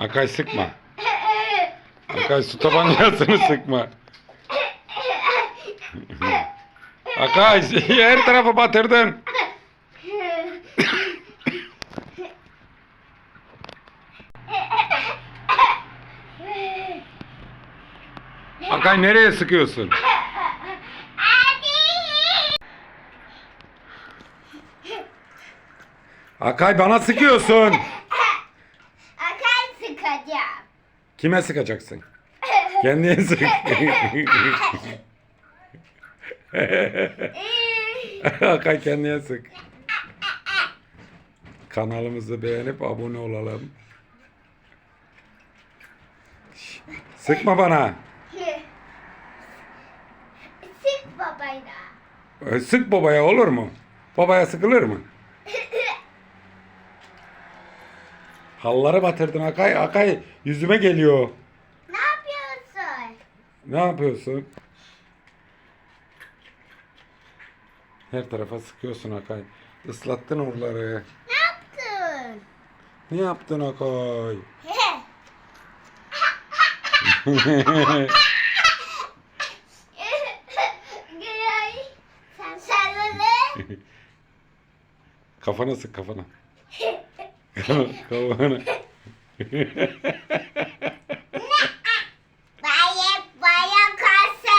Akay sıkma. Akay su tabancasını sıkma. Akay her tarafı batırdın. Akay nereye sıkıyorsun? Akay bana sıkıyorsun. Kime sıkacaksın? Kendine sık. Akay kendine sık. Kanalımızı beğenip abone olalım. Sıkma bana. Sık babayla. Ee, Sık babaya olur mu? Babaya sıkılır mı? Halları batırdın Akay. Akay yüzüme geliyor. Ne yapıyorsun? Ne yapıyorsun? Her tarafa sıkıyorsun Akay. Islattın oraları. Ne yaptın? Ne yaptın Akay? Kafana sık kafana. Kafana. Baya baya kasa.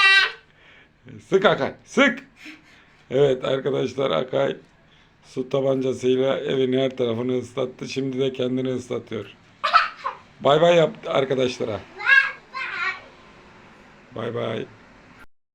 Sık Akay. Sık. Evet arkadaşlar Akay su tabancasıyla evin her tarafını ıslattı. Şimdi de kendini ıslatıyor. Bay bay yap arkadaşlara. Bay bay.